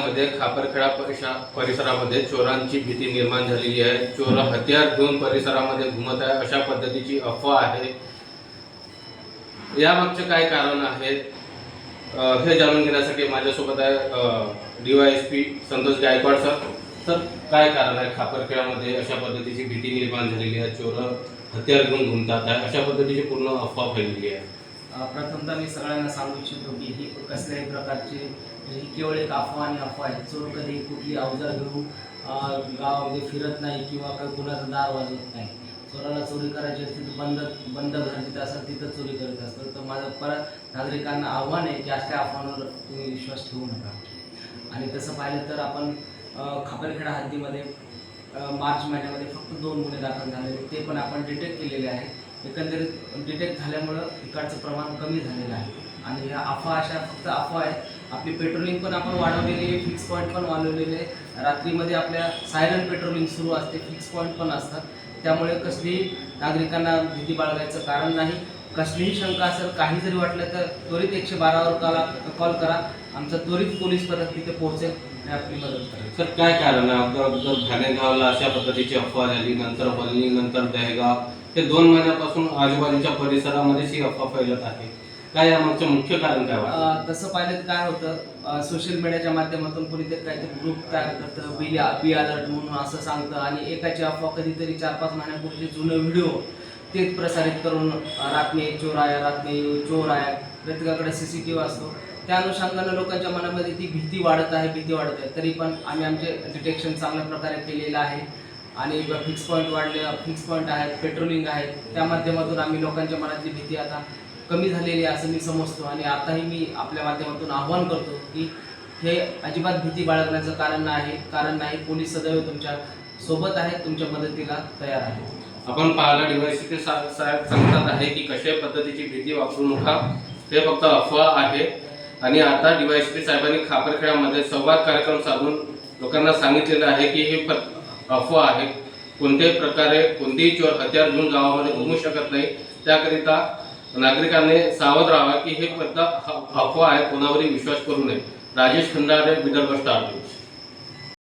मध्ये खापरखेडा परिसरामध्ये चोरांची भीती निर्माण झालेली आहे. चोर हत्यार घेऊन परिसरामध्ये घुमत आहे. अशा पद्धतीची अफवा आहे. यामागचे काय कारण आहे? हे जाणून घेण्यासाठी माझ्यासोबत आहे डीवायएसपी संतोष गायकवाड सर. तर काय कारण आहे खापरखेडामध्ये अशा पद्धतीची भीती निर्माण झालेली आहे? चोर हत्यार घेऊन घुमतात आहे. अशा पद्धतीची पूर्ण अफवा फैललेली आहे. प्रथमतः मी सगळ्यांना सांगू इच्छितो की ही कसल्याही प्रकारचे म्हणजे ही केवळ एक अफवा आणि अफवा आहे. चोर कधी कुठली अवजार घेऊन गावामध्ये फिरत नाही किंवा काही कुणाचं दार वाजवत नाही. चोराला चोरी करायची असते तर बंद बंद घर जिथं असेल तिथं चोरी करत असतं. तर माझं परत नागरिकांना आव्हान आहे की अशा अफवांवर तुम्ही विश्वास ठेवू नका. आणि तसं पाहिलं तर आपण खापरखेडा हद्दीमध्ये मार्च महिन्यामध्ये फक्त दोन गुन्हे दाखल झालेले ते पण आपण डिटेक्ट केलेले आहेत. एकंदरीत डिटेक्ट झाल्यामुळं इकडचं प्रमाण कमी झालेलं आहे. आणि ह्या अफवा अशा फक्त अफवा आहेत. आपली पेट्रोलिंग पण आपण वाढवलेली आहे फिक्स पॉईंट पण वाढवलेले आहे. रात्रीमध्ये आपल्या सायरन पेट्रोलिंग सुरू असते फिक्स पॉईंट पण असतात. त्यामुळे कसलीही नागरिकांना भीती बाळगायचं कारण नाही. कसलीही शंका असेल काही जरी वाटलं तर त्वरित एकशे बारावर कॉल कॉल करा. आमचा त्वरित पोलीस परत तिथे पोहोचेल. आपली मदत करेल सर काय कारण आहे? अगोदर अगोदर ठाणेगावला अशा पद्धतीची अफवा झाली नंतर वल्ली नंतर दहेगाव हे दोन महिन्यापासून आजूबाजूच्या परिसरामध्ये ही अफवा फैलत आहे. काय यामागचं मुख्य कारण काय वाटतं? तसं पाहिलं तर काय होतं? सोशल मीडियाच्या माध्यमातून कोणीतरी काहीतरी ग्रुप तयार करतं बी बी अलर्ट म्हणून असं सांगतं आणि एकाची अफवा कधीतरी चार पाच महिन्यापूर्वीचे जुनं व्हिडिओ तेच प्रसारित करून रात्री चोर आहे रात्री चोर आहे प्रत्येकाकडे सी सी टी व्ही असतो. त्या अनुषंगानं लोकांच्या मनामध्ये ती भीती वाढत आहे भीती वाढत आहे. तरी पण आम्ही आमचे डिटेक्शन चांगल्या प्रकारे केलेलं आहे. आणि फिक्स पॉईंट वाढले फिक्स पॉईंट आहेत पेट्रोलिंग आहेत. त्या माध्यमातून आम्ही लोकांच्या मनातली भीती आता कमी झालेली आहे असं मी समजतो. आणि आताही मी आपल्या माध्यमातून आव्हान करतो की हे अजिबात भीती बाळगण्याचं कारण नाही. कारण नाही पोलीस सदैव तुमच्यासोबत आहेत तुमच्या मदतीला तयार आहेत. आपण पाहिलं डीवायसी साहेब सांगतात आहे की कशा पद्धतीची भीती वापरू नका ते फक्त अफवा आहे. आणि आता डीवायसी साहेबांनी खापरखेड्यामध्ये संवाद कार्यक्रम साधून लोकांना सांगितलेलं आहे की हे फक्त अफवा आहे. कोणत्याही प्रकारे कोणतेही चोर हत्यार घेऊन गावामध्ये घुमू शकत नाही. त्याकरिता नागरिकांनी सावध राहावा की हे फक्त अफवा आहे. कोणावरही विश्वास करू नये. Rajesh Khandare Vidarbha star news.